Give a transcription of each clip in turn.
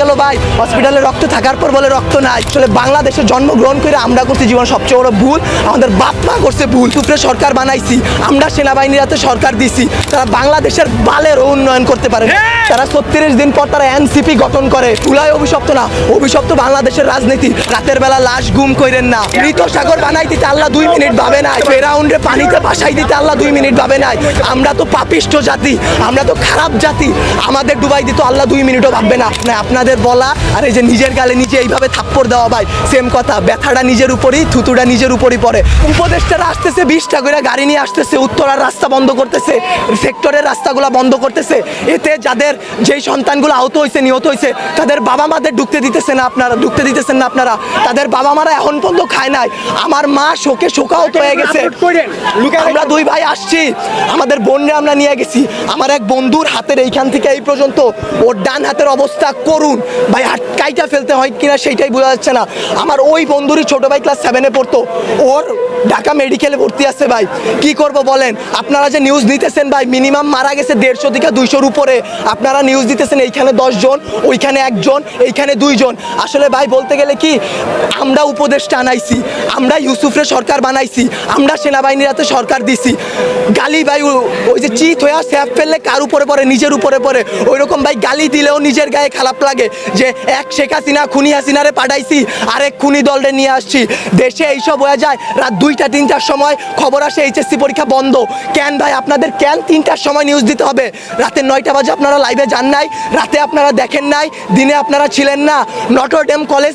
গেল ভাই। হসপিটালে রক্ত থাকার পর বলে রক্ত নাই। আসলে বাংলাদেশে জন্মগ্রহণ করে আমরা করছি জীবন সবচেয়ে বড় ভুল। আমাদের বাপ মা করছে ভুল। টুকরে সরকার বানাইছি। আমরা সেনাবাহিনীর হাতে সরকার দিছি। তারা বাংলাদেশের বালের উন্নয়ন করতে পারে তারা ছত্রিশ দিন পর তারা এনসিপি গঠন করে। তুলায় অভিশপ্ত না। অভিশপ্ত বাংলাদেশের রাজনীতি। রাতের বেলা লাশ গুম কইরেন না। মৃত সাগর বানাই দিতে আল্লাহ দুই মিনিট ভাবে নাই। ফেরাউন্ডে পানিতে ভাসাই দিতে আল্লাহ দুই মিনিট ভাবে নাই। আমরা তো পাপিষ্ট জাতি। আমরা তো খারাপ জাতি। আমাদের ডুবাই দিত আল্লাহ দুই মিনিটও ভাববে না। না আপনাদের বলা আর এই যে নিজের গালে নিজে এইভাবে থাপ্পড় দেওয়া ভাই সেম কথা ব্যথাটা নিজের উপরই থুতুটা নিজের উপরই পড়ে। উপদেষ্টারা আসতেছে বিশটা করে গাড়ি নিয়ে আসতেছে উত্তরার রাস্তা বন্ধ করতেছে সেক্টরের রাস্তাগুলো বন্ধ করতেছে। এতে যাদের যেই সন্তানগুলো আহত হয়েছে নিহত হয়েছে তাদের বাবা মাদের ঢুকতে দিতেছে না আপনারা ঢুকতে দিতেছেন না আপনারা। তাদের বাবা মারা এখন পর্যন্ত খায় নাই। আমার মা শোকে শোকাহত হয়ে গেছে। আমরা দুই ভাই আসছি আমাদের বোনরা আমরা নিয়ে গেছি। আমার এক বন্ধুর হাতের এইখান থেকে এই পর্যন্ত ওর ডান হাতের অবস্থা করুন। ভাই হাত কাইটা ফেলতে হয় কিনা সেইটাই বোঝা যাচ্ছে না। আমার ওই বন্ধুরই ছোট ভাই ক্লাস সেভেনে পড়তো। ওর ঢাকা মেডিকেলে ভর্তি আছে ভাই। কি করব বলেন? আপনারা যে নিউজ নিতেছেন ভাই মিনিমাম মারা গেছে দেড়শো থেকে দুইশোর উপরে। আপনারা নিউজ দিতেছেন, এইখানে দশজন, ওইখানে একজন, এইখানে দুইজন। আসলে ভাই, বলতে গেলে কি, আমরা উপদেশটা আনাইছি আমরা ইউসুফরে সরকার বানাইছি, আমরা সেনাবাহিনীর হাতে সরকার দিছি। গালি ভাই ওই যে চিত হয়ে স্যাপ ফেললে কার উপরে পড়ে? নিজের উপরে পড়ে। ওই রকম ভাই, গালি দিলেও নিজের গায়ে খারাপ লাগে। যে এক শেখ হাসিনা, খুনি হাসিনারে পাঠাইছি, আরেক খুনি দলরে নিয়ে আসছি। দেশে এইসব হয়ে যায়, রাত দুইটা, তিনটার সময় খবর আসে, এইচএসসি পরীক্ষা বন্ধ। কেন ভাই, আপনাদের কেন তিনটার সময় নিউজ দিতে হবে? রাতে নয়টা বাজে আপনারা লাইভে যান নাই, রাতে আপনারা দেখেন নাই, দিনে আপনারা ছিলেন না। নটর ডেম কলেজ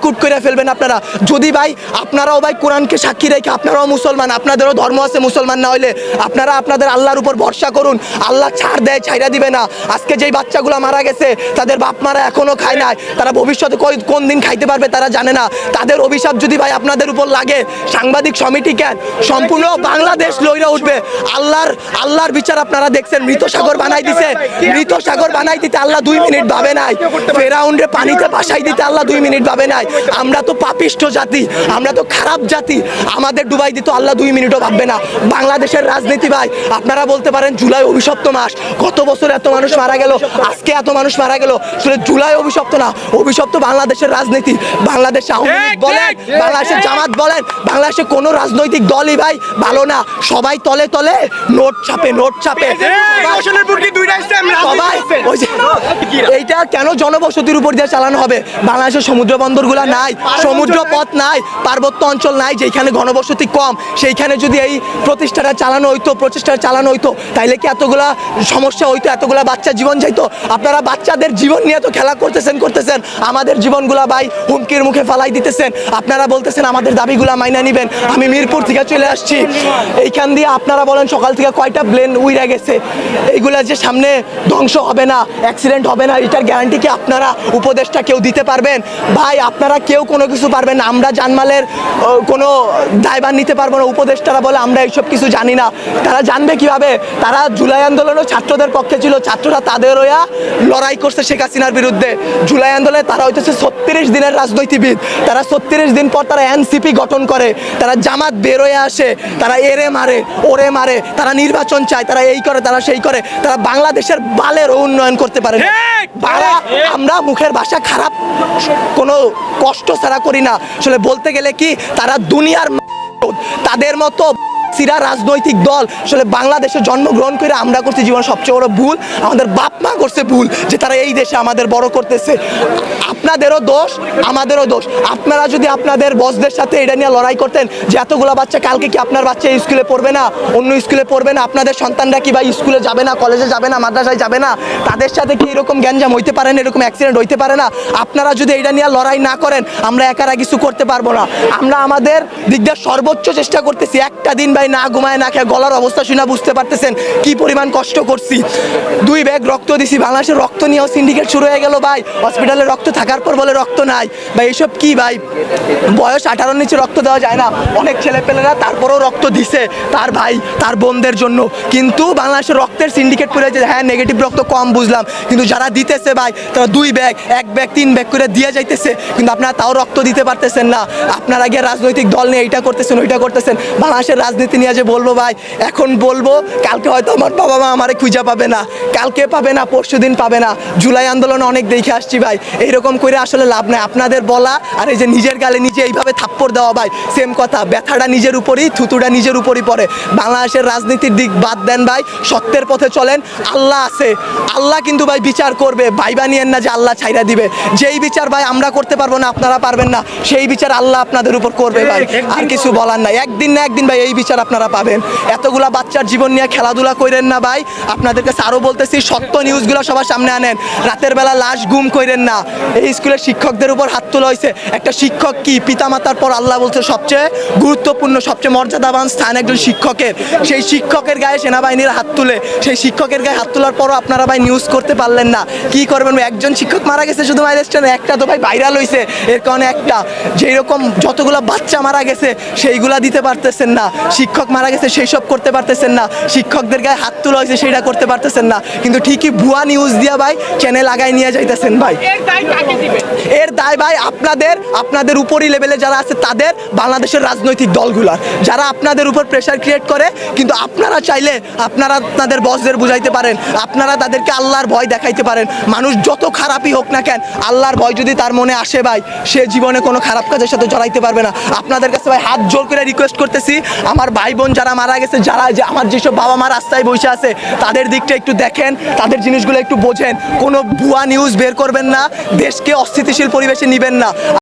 কাটকুট করে ফেলবেন আপনারা। যদি ভাই আপনারাও ভাই কোরআনকে সাক্ষী রেখে আপনারাও মুসলমান, আপনাদেরও ধর্ম আছে মুসলমান না হইলে আপনারা আপনাদের আল্লাহর উপর ভরসা করুন। আল্লাহ ছাড় দেয় ছাইরা দিবে না। আজকে যেই বাচ্চাগুলো মারা গেছে, তাদের বাপ মারা এখনও খায় নাই। তারা ভবিষ্যতে কোন দিন খাইতে পারবে তারা জানে না। তাদের অভিশাপ যদি ভাই আপনাদের উপর লাগে, সাংবাদিক সমিতি কেন সম্পূর্ণ বাংলাদেশ লইরা উঠবে। আল্লাহর আল্লাহর বিচার আপনারা দেখছেন মৃত সাগর বানাই দিছে। মৃত সাগর বানাই দিতে আল্লাহ দুই মিনিট ভাবে নাই। ফেরাউন্ডে পানিতে ভাসাই দিতে আল্লাহ দুই মিনিট ভাবে নাই। আমরা তো পাপিষ্ট জাতি আমরা তো খারাপ জাতি। আমাদের ডুবাই দিত আল্লাহ দুই মিনিটও ভাববে না। বাংলাদেশের রাজনীতি ভাই আপনারা বলতে পারেন জুলাই অভিশপ্ত মাস। গত বছর এত মানুষ মারা গেল? আজকে এত মানুষ মারা গেল? আসলে জুলাই অভিশপ্ত না অভিশপ্ত বাংলাদেশের রাজনীতি। বাংলাদেশ আওয়ামী লীগ বলেন বাংলাদেশের জামাত বলেন বাংলাদেশে কোনো রাজনৈতিক দলই ভাই ভালো না। সবাই তলে তলে নোট ছাপে নোট ছাপে সবাই ওই যে এইটা কেন জনবসতির উপর দিয়ে চালানো হবে? বাংলাদেশের সমুদ্র বন্দরগুলো নাই সমুদ্র পথ নাই পার্বত্য অঞ্চল নাই যেখানে ঘনবসতি কম সেইখানে যদি এই প্রতিষ্ঠাটা চালানো হইতো প্রচেষ্টা চালানো হইতো তাইলে কি এতগুলা সমস্যা হইতো এতগুলা বাচ্চা জীবন যাইতো? আপনারা বাচ্চাদের জীবন নিয়ে তো খেলা করতেছেন করতেছেন। আমাদের জীবনগুলা ভাই হুমকির মুখে ফালাই দিতেছেন। আপনারা বলতেছেন আমাদের দাবিগুলা মাইনা নিবেন। আমি মিরপুর থেকে চলে আসছি। এইখান দিয়ে আপনারা বলেন সকাল থেকে কয়টা প্লেন উইরা গেছে? এইগুলা যে সামনে ধ্বংস হবে না অ্যাক্সিডেন্ট হবে না, এটার গ্যারান্টি কি আপনারা উপদেশটা কেউ দিতে পারবেন? ভাই, আপনারা কেউ কোনো কিছু পারবেন না, আমরা জানমালের কোনো দায়ভার নিতে পারব না, উপদেষ্টারা বলে আমরা এইসব কিছু জানি না। তারা জানবে কীভাবে? তারা জুলাই আন্দোলনও ছাত্রদের পক্ষে ছিল, ছাত্ররা তাদের হইয়া লড়াই করছে শেখ হাসিনার বিরুদ্ধে। জুলাই আন্দোলনে তারা হইতেছে ছত্রিশ দিনের রাজনীতিবিদ। তারা ছত্রিশ দিন পর তারা এনসিপি গঠন করে। তারা জামাত বেরোয় আসে, তারা এরে মারে, ওরে মারে। তারা নির্বাচন চায় তারা এই করে তারা সেই করে তারা বাংলাদেশের বালের উন্নয়ন করতে পারে। বারা আমরা মুখের ভাষা খারাপ কোনো কষ্ট ছাড়া করি না। আসলে বলতে গেলে কি তারা দুনিয়ার তাদের মতো সিরা রাজনৈতিক দল। আসলে বাংলাদেশে জন্মগ্রহণ করে আমরা করছি জীবন সবচেয়ে বড় ভুল, আমাদের বাপ মা করছে ভুল যে তারা এই দেশে আমাদের বড় করতেছে। আপনাদেরও দোষ, আমাদেরও দোষ। আপনারা যদি আপনাদের বসদের সাথে এটা নিয়ে লড়াই করতেন যে এতগুলা বাচ্চা কালকে কি আপনার বাচ্চা স্কুলে পড়বে না, অন্য স্কুলে পড়বে না, আপনাদের সন্তানরা কি বা স্কুলে যাবে না, কলেজে যাবে না, মাদ্রাসায় যাবে না, তাদের সাথে কি এরকম গ্যাঞ্জাম হইতে পারে না, এরকম অ্যাক্সিডেন্ট হইতে পারে না? আপনারা যদি এটা নিয়ে লড়াই না করেন, আমরা একারা কিছু করতে পারব না। আমরা আমাদের দিক দিয়ে সর্বোচ্চ চেষ্টা করতেছি একটা দিন ভাই ভাই না ঘুমায় না খেয়ে গলার অবস্থা শুনে বুঝতে পারতেছেন কি পরিমাণ কষ্ট করছি। দুই ব্যাগ রক্ত দিছি বাংলাদেশের রক্ত নিয়েও সিন্ডিকেট শুরু হয়ে গেল ভাই। হসপিটালে রক্ত থাকার পর বলে রক্ত নাই। ভাই এইসব কি ভাই? বয়স আঠারোর নিচে রক্ত দেওয়া যায় না। অনেক ছেলেপেলেরা তারপরেও রক্ত দিছে তার ভাই, তার বোনদের জন্য। কিন্তু বাংলাদেশের রক্তের সিন্ডিকেট করে যে হ্যাঁ নেগেটিভ রক্ত কম বুঝলাম। কিন্তু যারা দিতেছে ভাই, তারা দুই ব্যাগ, এক ব্যাগ, তিন ব্যাগ করে দিয়ে যাইতেছে। কিন্তু আপনারা তাও রক্ত দিতে পারতেছেন না। আপনারা গিয়ে রাজনৈতিক দল নিয়ে এইটা করতেছেন, ওইটা করতেছেন। বাংলাদেশের রাজনীতি নিয়ে যে বলব ভাই এখন বলব কালকে হয়তো আমার বাবা মা আমারে খুঁজে পাবে না কালকে পাবে না পরশু দিন পাবে না জুলাই আন্দোলনে অনেক দেখে আসছি ভাই এইরকম করে আসলে লাভ নাই আপনাদের বলা আর এই যে নিজের গালে নিজে এইভাবে থাপ্পড় দেওয়া ভাই সেম কথা ব্যথাটা নিজের উপরই থুতুটা নিজের উপরই পড়ে বাংলাদেশের রাজনীতির দিক বাদ দেন ভাই সত্যের পথে চলেন আল্লাহ আছে আল্লাহ কিন্তু ভাই বিচার করবে ভাই বানিয়েন না যে আল্লাহ ছাইরা দিবে যেই বিচার ভাই আমরা করতে পারব না আপনারা পারবেন না সেই বিচার আল্লাহ আপনাদের উপর করবে ভাই আর কিছু বলার নাই একদিন না একদিন ভাই এই বিচার আপনারা পাবেন। এতগুলা বাচ্চার জীবন নিয়ে খেলাধুলা করেন না ভাই। আপনাদের কাছে আরও বলতেছি, সত্য নিউজগুলো সবার সামনে আনেন। রাতের বেলা লাশ গুম করেন না। এই স্কুলের শিক্ষকদের উপর হাত তোলা হয়েছে একটা শিক্ষক কি পিতামাতার পর আল্লাহ বলছে সবচেয়ে গুরুত্বপূর্ণ, সবচেয়ে মর্যাদাবান স্থান একজন শিক্ষকের? সেই শিক্ষকের গায়ে সেনাবাহিনীর হাত তুলে। সেই শিক্ষকের গায়ে হাত তোলার পরও আপনারা ভাই নিউজ করতে পারলেন না। কি করবেন একজন শিক্ষক মারা গেছে শুধু মাইলেস্টানে একটা তো ভাই ভাইরাল হয়েছে এর কারণে একটা। যেই রকম যতগুলো বাচ্চা মারা গেছে, সেইগুলা দিতে পারতেছেন না। শিক্ষক মারা গেছে সেই সব করতে পারতেছেন না। শিক্ষকদের গায়ে হাত তোলা হয়েছে সেটা করতে পারতেছেন না। কিন্তু ঠিকই ভুয়া নিউজ দিয়া ভাই চ্যানেল আগায় নিয়ে যাইতেছেন ভাই। এর দায় ভাই আপনাদের আপনাদের উপরই লেভেলে যারা আছে তাদের বাংলাদেশের রাজনৈতিক দলগুলার। যারা আপনাদের উপর প্রেশার ক্রিয়েট করে কিন্তু আপনারা চাইলে আপনারা আপনাদের বসদের বুঝাইতে পারেন। আপনারা তাদেরকে আল্লাহর ভয় দেখাইতে পারেন। মানুষ যত খারাপই হোক না কেন আল্লাহর ভয় যদি তার মনে আসে ভাই সে জীবনে কোনো খারাপ কাজের সাথে জড়াইতে পারবে না। আপনাদের কাছে ভাই হাত জোর করে রিকোয়েস্ট করতেছি আমার ভাই বোন যারা মারা গেছে, যারা যে আমার যেসব বাবা মা রাস্তায় বসে আছে, তাদের দিকটা একটু দেখেন, তাদের জিনিসগুলো একটু বোঝেন। কোনো ভুয়া নিউজ বের করবেন না, দেশকে অস্থিতিশীল পরিবেশে নিবেন না।